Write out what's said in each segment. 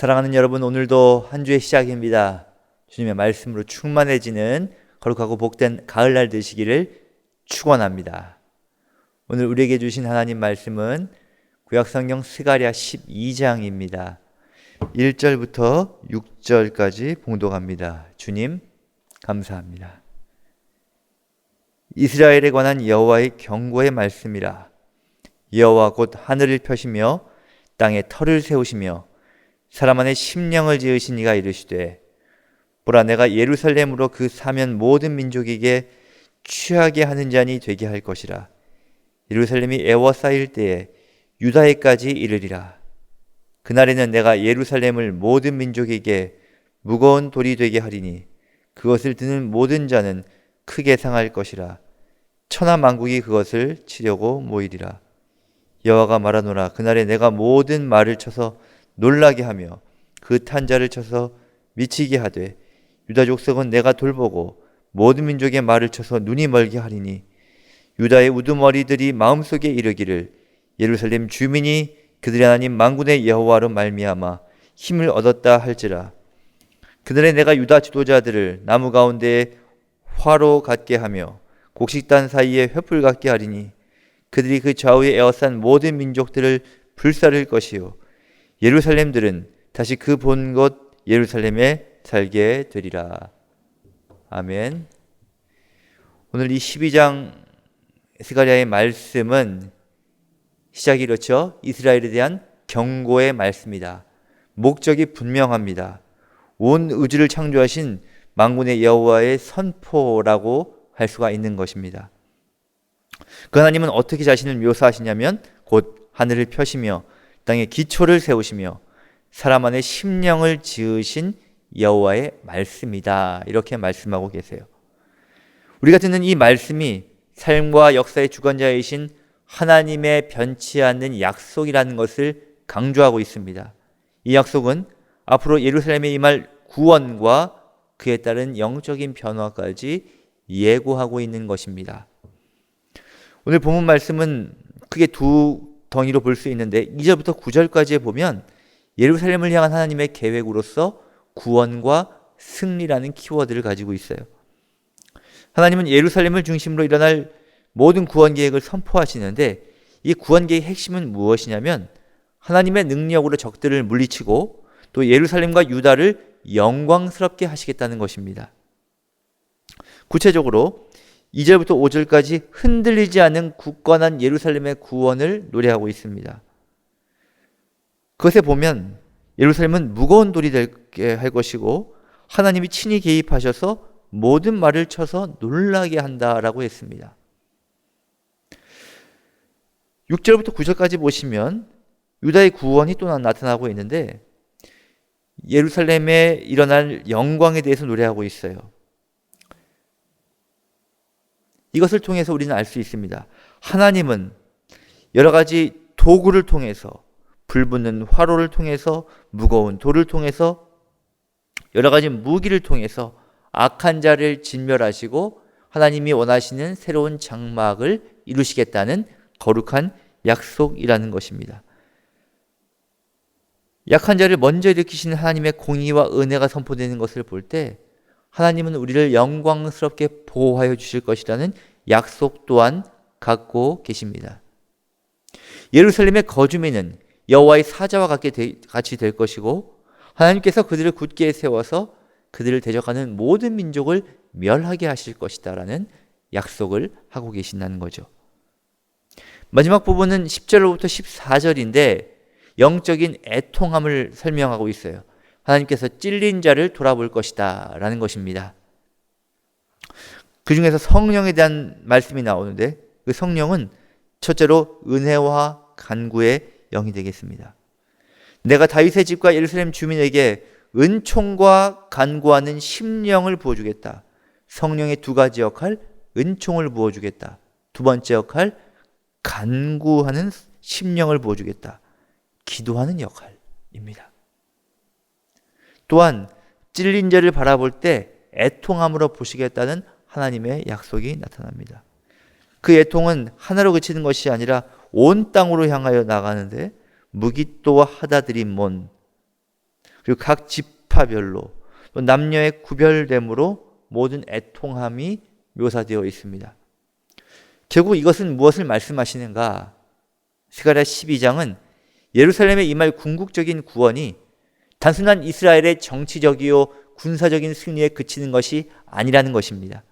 사랑하는 여러분, 오늘도 한 주의 시작입니다. 주님의 말씀으로 충만해지는 거룩하고 복된 가을날 되시기를 축원합니다. 오늘 우리에게 주신 하나님 말씀은 구약성경 스가랴 12장입니다. 1절부터 6절까지 봉독합니다. 주님 감사합니다. 이스라엘에 관한 여호와의 경고의 말씀이라 여호와 곧 하늘을 펴시며 땅에 터를 세우시며 사람 안에 심령을 지으신 이가 이르시되 보라 내가 예루살렘으로 그 사면 모든 민족에게 취하게 하는 자니 되게 할 것이라. 예루살렘이 애워싸일 때에 유다에까지 이르리라. 그날에는 내가 예루살렘을 모든 민족에게 무거운 돌이 되게 하리니 그것을 드는 모든 자는 크게 상할 것이라. 천하 만국이 그것을 치려고 모이리라. 여호와가 말하노라. 그날에 내가 모든 말을 쳐서 놀라게 하며 그 탄자를 쳐서 미치게 하되 유다 족속은 내가 돌보고 모든 민족의 말을 쳐서 눈이 멀게 하리니 유다의 우두머리들이 마음속에 이르기를 예루살렘 주민이 그들의 하나님 만군의 여호와로 말미암아 힘을 얻었다 할지라. 그들의 내가 유다 지도자들을 나무 가운데에 화로 같게 하며 곡식단 사이에 횃불 같게 하리니 그들이 그 좌우에 에워싼 모든 민족들을 불사를 것이요 예루살렘들은 다시 그본곳 예루살렘에 살게 되리라. 아멘. 오늘 이 12장 스가랴의 말씀은 시작이 이렇죠. 이스라엘에 대한 경고의 말씀이다. 목적이 분명합니다. 온 우주를 창조하신 만군의 여호와의 선포라고 할 수가 있는 것입니다. 그 하나님은 어떻게 자신을 묘사하시냐면 곧 하늘을 펴시며 땅에 기초를 세우시며 사람 안에 심령을 지으신 여호와의 말씀이다. 이렇게 말씀하고 계세요. 우리가 듣는 이 말씀이 삶과 역사의 주관자이신 하나님의 변치 않는 약속이라는 것을 강조하고 있습니다. 이 약속은 앞으로 예루살렘에 임할 구원과 그에 따른 영적인 변화까지 예고하고 있는 것입니다. 오늘 본문 말씀은 크게 두 덩이로 볼 수 있는데 2절부터 9절까지에 보면 예루살렘을 향한 하나님의 계획으로서 구원과 승리라는 키워드를 가지고 있어요. 하나님은 예루살렘을 중심으로 일어날 모든 구원 계획을 선포하시는데 이 구원 계획의 핵심은 무엇이냐면 하나님의 능력으로 적들을 물리치고 또 예루살렘과 유다를 영광스럽게 하시겠다는 것입니다. 구체적으로 2절부터 5절까지 흔들리지 않은 굳건한 예루살렘의 구원을 노래하고 있습니다. 그것에 보면 예루살렘은 무거운 돌이 되게 할 것이고 하나님이 친히 개입하셔서 모든 말을 쳐서 놀라게 한다라고 했습니다. 6절부터 9절까지 보시면 유다의 구원이 또 나타나고 있는데 예루살렘에 일어날 영광에 대해서 노래하고 있어요. 이것을 통해서 우리는 알 수 있습니다. 하나님은 여러 가지 도구를 통해서 불붙는 화로를 통해서 무거운 돌을 통해서 여러 가지 무기를 통해서 악한 자를 진멸하시고 하나님이 원하시는 새로운 장막을 이루시겠다는 거룩한 약속이라는 것입니다. 약한 자를 먼저 일으키시는 하나님의 공의와 은혜가 선포되는 것을 볼 때 하나님은 우리를 영광스럽게 보호하여 주실 것이라는 약속 또한 갖고 계십니다. 예루살렘의 거주민은 여호와의 사자와 같이 될 것이고 하나님께서 그들을 굳게 세워서 그들을 대적하는 모든 민족을 멸하게 하실 것이다라는 약속을 하고 계신다는 거죠. 마지막 부분은 10절로부터 14절인데 영적인 애통함을 설명하고 있어요. 하나님께서 찔린 자를 돌아볼 것이다 라는 것입니다. 그 중에서 성령에 대한 말씀이 나오는데 그 성령은 첫째로 은혜와 간구의 영이 되겠습니다. 내가 다윗의 집과 예루살렘 주민에게 은총과 간구하는 심령을 부어주겠다. 성령의 두 가지 역할, 은총을 부어주겠다. 두 번째 역할, 간구하는 심령을 부어주겠다. 기도하는 역할입니다. 또한 찔린 자를 바라볼 때 애통함으로 보시겠다는 하나님의 약속이 나타납니다. 그 애통은 하나로 그치는 것이 아니라 온 땅으로 향하여 나가는데 무기또와 하다드림몬 그리고 각 지파별로 또 남녀의 구별됨으로 모든 애통함이 묘사되어 있습니다. 결국 이것은 무엇을 말씀하시는가? 스가랴 12장은 예루살렘에 임할 궁극적인 구원이 단순한 이스라엘의 정치적이요 군사적인 승리에 그치는 것이 아니라는 것입니다.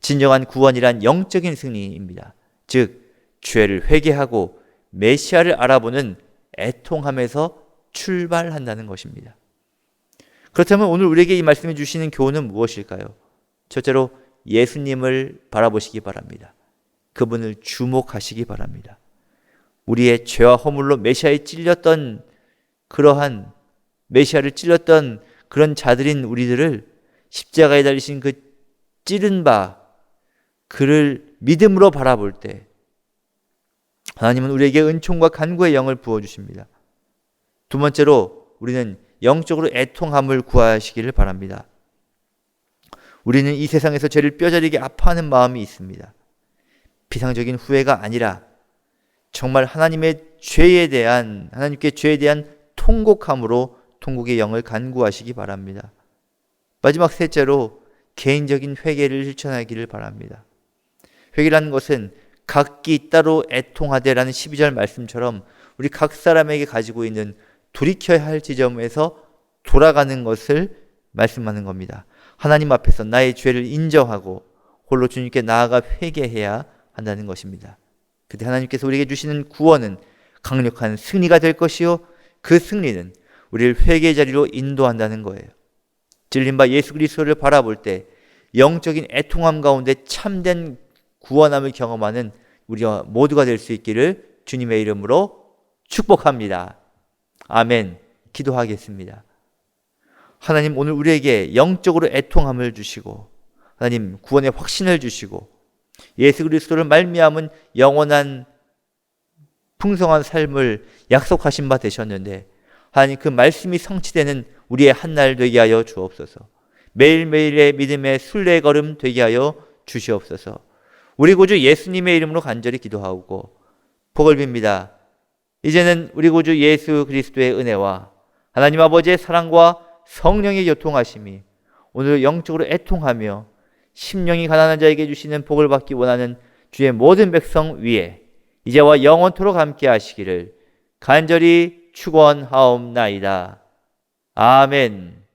진정한 구원이란 영적인 승리입니다. 즉 죄를 회개하고 메시아를 알아보는 애통함에서 출발한다는 것입니다. 그렇다면 오늘 우리에게 이 말씀해 주시는 교훈은 무엇일까요? 첫째로 예수님을 바라보시기 바랍니다. 그분을 주목하시기 바랍니다. 우리의 죄와 허물로 메시아에 찔렸던 그러한 메시아를 찔렸던 그런 자들인 우리들을 십자가에 달리신 그 찌른 바 그를 믿음으로 바라볼 때 하나님은 우리에게 은총과 간구의 영을 부어 주십니다. 두 번째로 우리는 영적으로 애통함을 구하시기를 바랍니다. 우리는 이 세상에서 죄를 뼈저리게 아파하는 마음이 있습니다. 비상적인 후회가 아니라 정말 하나님의 죄에 대한 하나님께 죄에 대한 통곡함으로 통곡의 영을 간구하시기 바랍니다. 마지막 셋째로 개인적인 회개를 실천하기를 바랍니다. 회개라는 것은 각기 따로 애통하되라는 12절 말씀처럼 우리 각 사람에게 가지고 있는 돌이켜야 할 지점에서 돌아가는 것을 말씀하는 겁니다. 하나님 앞에서 나의 죄를 인정하고 홀로 주님께 나아가 회개해야 한다는 것입니다. 그때 하나님께서 우리에게 주시는 구원은 강력한 승리가 될 것이요 그 승리는 우리를 회개 자리로 인도한다는 거예요. 찔린 바 예수 그리스도를 바라볼 때 영적인 애통함 가운데 참된 구원함을 경험하는 우리와 모두가 될 수 있기를 주님의 이름으로 축복합니다. 아멘. 기도하겠습니다. 하나님 오늘 우리에게 영적으로 애통함을 주시고 하나님 구원의 확신을 주시고 예수 그리스도를 말미암은 영원한 풍성한 삶을 약속하신 바 되셨는데 하나님 그 말씀이 성취되는 우리의 한날 되게 하여 주옵소서. 매일매일의 믿음의 순례 걸음 되게 하여 주시옵소서. 우리 구주 예수님의 이름으로 간절히 기도하고 복을 빕니다. 이제는 우리 구주 예수 그리스도의 은혜와 하나님 아버지의 사랑과 성령의 교통하심이 오늘 영적으로 애통하며 심령이 가난한 자에게 주시는 복을 받기 원하는 주의 모든 백성 위에 이제와 영원토록 함께 하시기를 간절히 축원하옵나이다. 아멘.